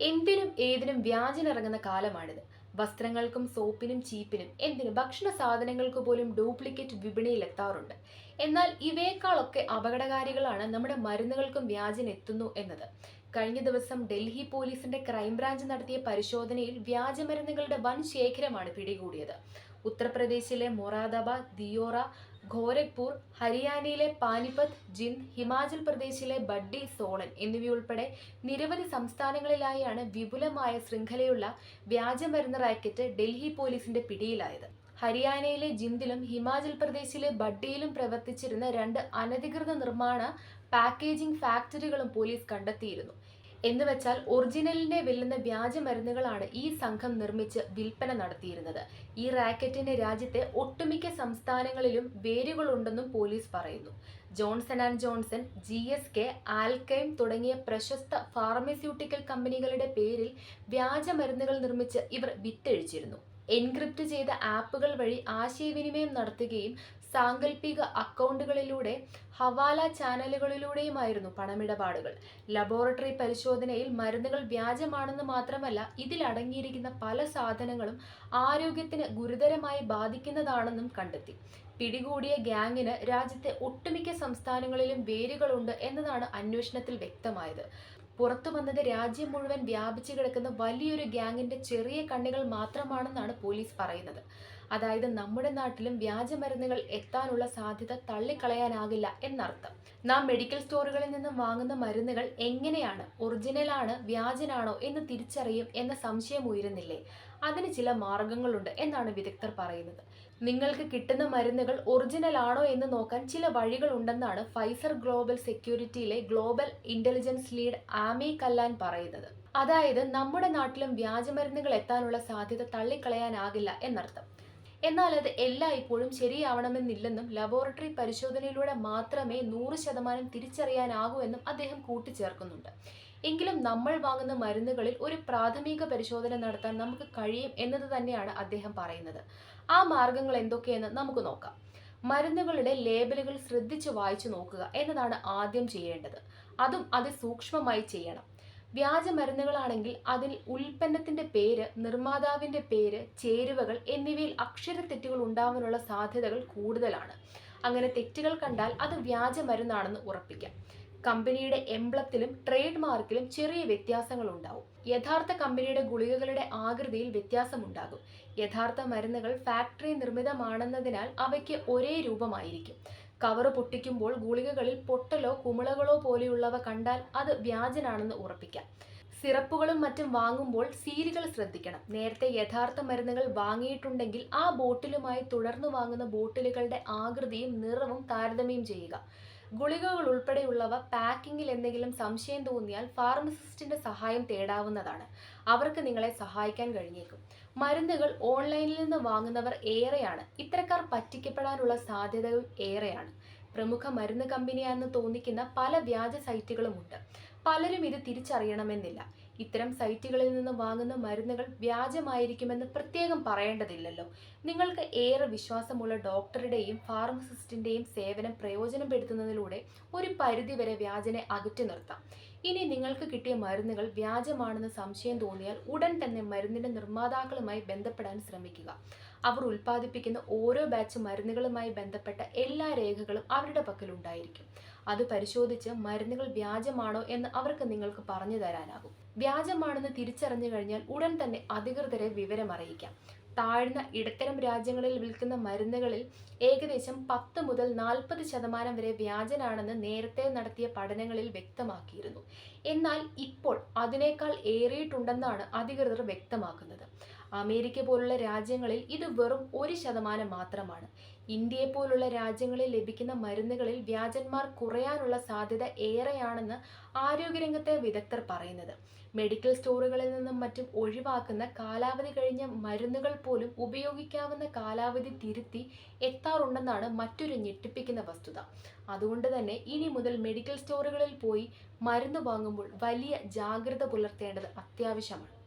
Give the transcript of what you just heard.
എന്തിനും ഏതിനും വ്യാജനിറങ്ങുന്ന കാലമാണിത്. വസ്ത്രങ്ങൾക്കും സോപ്പിനും ചീപ്പിനും എന്തിനും ഭക്ഷണ സാധനങ്ങൾക്ക് പോലും ഡ്യൂപ്ലിക്കേറ്റ് വിപണിയിൽ എത്താറുണ്ട് എന്നാൽ ഇവയേക്കാളൊക്കെ അപകടകാരികളാണ് നമ്മുടെ മരുന്നുകൾക്കും വ്യാജനെത്തുന്നു എന്നത്. കഴിഞ്ഞ ദിവസം ഡൽഹി പോലീസിന്റെ ക്രൈംബ്രാഞ്ച് നടത്തിയ പരിശോധനയിൽ വ്യാജമരുന്നുകളുടെ വൻ ശേഖരമാണ് പിടികൂടിയത്. ഉത്തർപ്രദേശിലെ മൊറാദാബാദ് ദിയോറ ഗോരഖ്പൂർ ഹരിയാനയിലെ പാനിപത്ത് ജിന്ദ് ഹിമാചൽ പ്രദേശിലെ ബഡ്ഡി സോളൻ എന്നിവയുൾപ്പെടെ നിരവധി സംസ്ഥാനങ്ങളിലായാണ് വിപുലമായ ശൃംഖലയുള്ള വ്യാജമരുന്ന് റാക്കറ്റ് ഡൽഹി പോലീസിന്റെ പിടിയിലായത്. ഹരിയാനയിലെ ജിന്ദിലും ഹിമാചൽ പ്രദേശിലെ ബഡ്ഡിയിലും പ്രവർത്തിച്ചിരുന്ന രണ്ട് അനധികൃത നിർമ്മാണ പാക്കേജിംഗ് ഫാക്ടറികളും പോലീസ് കണ്ടെത്തിയിരുന്നു. എന്ന് വെച്ചാൽ ഒറിജിനലിനെ വെല്ലുന്ന വ്യാജമരുന്നുകളാണ് ഈ സംഘം നിർമ്മിച്ച് വിൽപ്പന നടത്തിയിരുന്നത്. ഈ റാക്കറ്റിന് രാജ്യത്തെ ഒട്ടുമിക്ക സംസ്ഥാനങ്ങളിലും വേരുകളുണ്ടെന്നും പോലീസ് പറയുന്നു. Johnson and Johnson G S K Alkem തുടങ്ങിയ പ്രശസ്ത ഫാർമസ്യൂട്ടിക്കൽ കമ്പനികളുടെ പേരിൽ വ്യാജ മരുന്നുകൾ നിർമ്മിച്ച് ഇവർ വിറ്റഴിച്ചിരുന്നു. എൻക്രിപ്റ്റ് ചെയ്ത ആപ്പുകൾ വഴി ആശയവിനിമയം നടത്തുകയും സാങ്കല്പിക അക്കൗണ്ടുകളിലൂടെ ഹവാല ചാനലുകളിലൂടെയുമായിരുന്നു പണമിടപാടുകൾ. ലബോറട്ടറി പരിശോധനയിൽ മരുന്നുകൾ വ്യാജമാണെന്ന് മാത്രമല്ല ഇതിൽ അടങ്ങിയിരിക്കുന്ന പല സാധനങ്ങളും ആരോഗ്യത്തിന് ഗുരുതരമായി ബാധിക്കുന്നതാണെന്നും കണ്ടെത്തി. പിടികൂടിയ ഗ്യാങ്ങിന് രാജ്യത്തെ ഒട്ടുമിക്ക സംസ്ഥാനങ്ങളിലും വേരുകളുണ്ട് എന്നതാണ് അന്വേഷണത്തിൽ വ്യക്തമായത്. പുറത്തു വന്നത് രാജ്യം മുഴുവൻ വ്യാപിച്ചു കിടക്കുന്ന വലിയൊരു ഗ്യാങ്ങിന്റെ ചെറിയ കണ്ണികൾ മാത്രമാണെന്നാണ് പോലീസ് പറയുന്നത്. അതായത് നമ്മുടെ നാട്ടിലും വ്യാജ മരുന്നുകൾ എത്താനുള്ള സാധ്യത തള്ളിക്കളയാനാകില്ല എന്നർത്ഥം. നാം മെഡിക്കൽ സ്റ്റോറുകളിൽ നിന്നും വാങ്ങുന്ന മരുന്നുകൾ എങ്ങനെയാണ് ഒറിജിനലാണ് വ്യാജനാണോ എന്ന് തിരിച്ചറിയും എന്ന സംശയം ഉയരുന്നില്ലേ? അതിന് ചില മാർഗങ്ങളുണ്ട് എന്നാണ് വിദഗ്ധർ പറയുന്നത്. നിങ്ങൾക്ക് കിട്ടുന്ന മരുന്നുകൾ ഒറിജിനൽ ആണോ എന്ന് നോക്കാൻ ചില വഴികൾ ഉണ്ടെന്നാണ് Pfizer global സെക്യൂരിറ്റിയിലെ global intelligence lead Amy Callan പറയുന്നത്. അതായത് നമ്മുടെ നാട്ടിലും വ്യാജമരുന്നുകൾ എത്താനുള്ള സാധ്യത തള്ളിക്കളയാനാകില്ല എന്നർത്ഥം. എന്നാൽ അത് എല്ലായ്പ്പോഴും ശരിയാവണമെന്നില്ലെന്നും ലബോറട്ടറി പരിശോധനയിലൂടെ മാത്രമേ നൂറ് ശതമാനം തിരിച്ചറിയാനാകൂ എന്നും അദ്ദേഹം കൂട്ടിച്ചേർക്കുന്നുണ്ട്. എങ്കിലും നമ്മൾ വാങ്ങുന്ന മരുന്നുകളിൽ ഒരു പ്രാഥമിക പരിശോധന നടത്താൻ നമുക്ക് കഴിയും എന്നത് തന്നെയാണ് അദ്ദേഹം പറയുന്നത്. ആ മാർഗങ്ങൾ എന്തൊക്കെയെന്ന് നമുക്ക് നോക്കാം. മരുന്നുകളുടെ ലേബലുകൾ ശ്രദ്ധിച്ച് വായിച്ചു നോക്കുക എന്നതാണ് ആദ്യം ചെയ്യേണ്ടത്. അതും അതിസൂക്ഷ്മമായി ചെയ്യണം. വ്യാജ മരുന്നുകളാണെങ്കിൽ അതിൽ ഉൽപ്പന്നത്തിന്റെ പേര് നിർമ്മാതാവിന്റെ പേര് ചേരുവകൾ എന്നിവയിൽ അക്ഷരത്തെറ്റുകൾ ഉണ്ടാവാനുള്ള സാധ്യതകൾ കൂടുതലാണ്. അങ്ങനെ തെറ്റുകൾ കണ്ടാൽ അത് വ്യാജ മരുന്നാണെന്ന് ഉറപ്പിക്കാം. കമ്പനിയുടെ എംബ്ലത്തിലും ട്രേഡ് മാർക്കിലും ചെറിയ വ്യത്യാസങ്ങൾ ഉണ്ടാവും. യഥാർത്ഥ കമ്പനിയുടെ ഗുളികകളുടെ ആകൃതിയിൽ വ്യത്യാസമുണ്ടാകും. യഥാർത്ഥ മരുന്നുകൾ ഫാക്ടറി നിർമ്മിതമാണെന്നതിനാൽ അവയ്ക്ക് ഒരേ രൂപമായിരിക്കും. കവറ് പൊട്ടിക്കുമ്പോൾ ഗുളികകളിൽ പൊട്ടലോ കുമിളകളോ പോലെയുള്ളവ കണ്ടാൽ അത് വ്യാജനാണെന്ന് ഉറപ്പിക്കാം. സിറപ്പുകളും മറ്റും വാങ്ങുമ്പോൾ സീലുകൾ ശ്രദ്ധിക്കണം. നേരത്തെ യഥാർത്ഥ മരുന്നുകൾ വാങ്ങിയിട്ടുണ്ടെങ്കിൽ ആ ബോട്ടിലുമായി തുടർന്ന് വാങ്ങുന്ന ബോട്ടിലുകളുടെ ആകൃതിയും നിറവും താരതമ്യം ചെയ്യുക. ഗുളികകൾ ഉൾപ്പെടെയുള്ളവ പാക്കിങ്ങിൽ എന്തെങ്കിലും സംശയം തോന്നിയാൽ ഫാർമസിസ്റ്റിന്റെ സഹായം തേടാവുന്നതാണ്. അവർക്ക് നിങ്ങളെ സഹായിക്കാൻ കഴിഞ്ഞേക്കും. മരുന്നുകൾ ഓൺലൈനിൽ നിന്ന് വാങ്ങുന്നവർ ഏറെയാണ്. ഇത്തരക്കാർ പറ്റിക്കപ്പെടാനുള്ള സാധ്യതകൾ ഏറെയാണ്. പ്രമുഖ മരുന്ന് കമ്പനിയാണെന്ന് തോന്നിക്കുന്ന പല വ്യാജ സൈറ്റുകളുമുണ്ട്. പലരും ഇത് തിരിച്ചറിയണമെന്നില്ല. ഇത്തരം സൈറ്റുകളിൽ നിന്ന് വാങ്ങുന്ന മരുന്നുകൾ വ്യാജമായിരിക്കുമെന്ന് പ്രത്യേകം പറയേണ്ടതില്ലല്ലോ. നിങ്ങൾക്ക് ഏറെ വിശ്വാസമുള്ള ഡോക്ടറുടെയും ഫാർമസിസ്റ്റിന്റെയും സേവനം പ്രയോജനപ്പെടുത്തുന്നതിലൂടെ ഒരു പരിധിവരെ വ്യാജനെ അകറ്റി നിർത്താം. ഇനി നിങ്ങൾക്ക് കിട്ടിയ മരുന്നുകൾ വ്യാജമാണെന്ന് സംശയം തോന്നിയാൽ ഉടൻ തന്നെ മരുന്നിന്റെ നിർമ്മാതാക്കളുമായി ബന്ധപ്പെടാൻ ശ്രമിക്കുക. അവർ ഉൽപ്പാദിപ്പിക്കുന്ന ഓരോ ബാച്ച് മരുന്നുകളുമായി ബന്ധപ്പെട്ട എല്ലാ രേഖകളും അവരുടെ പക്കലുണ്ടായിരിക്കും. അത് പരിശോധിച്ച് മരുന്നുകൾ വ്യാജമാണോ എന്ന് അവർക്ക് നിങ്ങൾക്ക് പറഞ്ഞു തരാനാകും. വ്യാജമാണെന്ന് തിരിച്ചറിഞ്ഞു കഴിഞ്ഞാൽ ഉടൻ തന്നെ അധികൃതരെ വിവരം അറിയിക്കാം. താഴ്ന്ന ഇടത്തരം രാജ്യങ്ങളിൽ വിൽക്കുന്ന മരുന്നുകളിൽ ഏകദേശം പത്ത് മുതൽ നാൽപ്പത് ശതമാനം വരെ വ്യാജനാണെന്ന് നേരത്തെ നടത്തിയ പഠനങ്ങളിൽ വ്യക്തമാക്കിയിരുന്നു. എന്നാൽ ഇപ്പോൾ അതിനേക്കാൾ ഏറിയിട്ടുണ്ടെന്നാണ് അധികൃതർ വ്യക്തമാക്കുന്നത്. അമേരിക്ക പോലുള്ള രാജ്യങ്ങളിൽ ഇത് വെറും ഒരു ശതമാനം മാത്രമാണ്. ഇന്ത്യയെ പോലുള്ള രാജ്യങ്ങളിൽ ലഭിക്കുന്ന മരുന്നുകളിൽ വ്യാജന്മാർ കുറയാനുള്ള സാധ്യത ഏറെയാണെന്ന് ആരോഗ്യരംഗത്തെ വിദഗ്ധർ പറയുന്നത്. മെഡിക്കൽ സ്റ്റോറുകളിൽ നിന്നും മറ്റും ഒഴിവാക്കുന്ന കാലാവധി കഴിഞ്ഞ മരുന്നുകൾ പോലും ഉപയോഗിക്കാവുന്ന കാലാവധി തിരുത്തി എത്താറുണ്ടെന്നാണ് മറ്റൊരു ഞെട്ടിപ്പിക്കുന്ന വസ്തുത. അതുകൊണ്ട് തന്നെ ഇനി മുതൽ മെഡിക്കൽ സ്റ്റോറുകളിൽ പോയി മരുന്ന് വാങ്ങുമ്പോൾ വലിയ ജാഗ്രത പുലർത്തേണ്ടത് അത്യാവശ്യമാണ്.